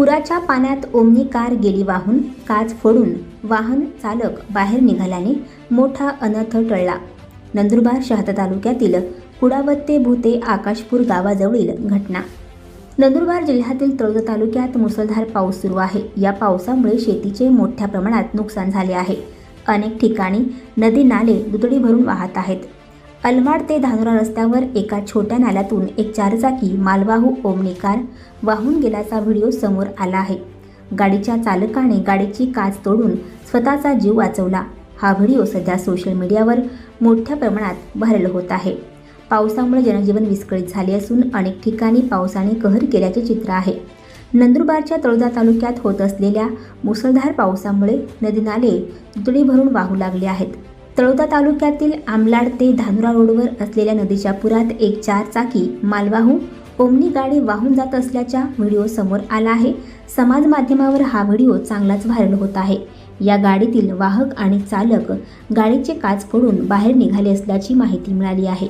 पुराच्या पाण्यात omni car गेली वाहून काच फोडून वाहन चालक बाहेर निघाल्याने मोठा अनर्थ टळला. नंदुरबार शहादा तालुक्यातील कुडावत्ते भूते आकाशपूर गावाजवळील घटना. नंदुरबार जिल्ह्यातील तळोदा तालुक्यात मुसळधार पाऊस सुरू आहे. या पावसामुळे शेतीचे मोठ्या प्रमाणात नुकसान झाले आहे. अनेक ठिकाणी नदी नाले दुतडी भरून वाहत आहेत. अलमाड ते धानोरा रस्त्यावर एका छोट्या नाल्यातून एक चारचाकी मालवाहू ओमनी कार वाहून गेल्याचा व्हिडिओ समोर आला आहे. गाडीच्या चालकाने गाडीची काच तोडून स्वतःचा जीव वाचवला. हा व्हिडिओ सध्या सोशल मीडियावर मोठ्या प्रमाणात व्हायरल होत आहे. पावसामुळे जनजीवन विस्कळीत झाले असून अनेक ठिकाणी पावसाने कहर केल्याचे चित्र आहे. नंदुरबारच्या तळोदा तालुक्यात होत असलेल्या मुसळधार पावसामुळे नदी नाले दुतडी भरून वाहू लागले आहेत. तळोदा तालुक्यातील आमलाड ते धानुरा रोडवर असलेल्या नदीच्या पुरात एक चार चाकी मालवाहू ओमनी गाडी वाहून जात असल्याचा व्हिडिओ समोर आला आहे. समाज माध्यमावर हा व्हिडिओ चांगलाच व्हायरल होत आहे. या गाडीतील वाहक आणि चालक गाडीचे काच फोडून बाहेर निघाले असल्याची माहिती मिळाली आहे.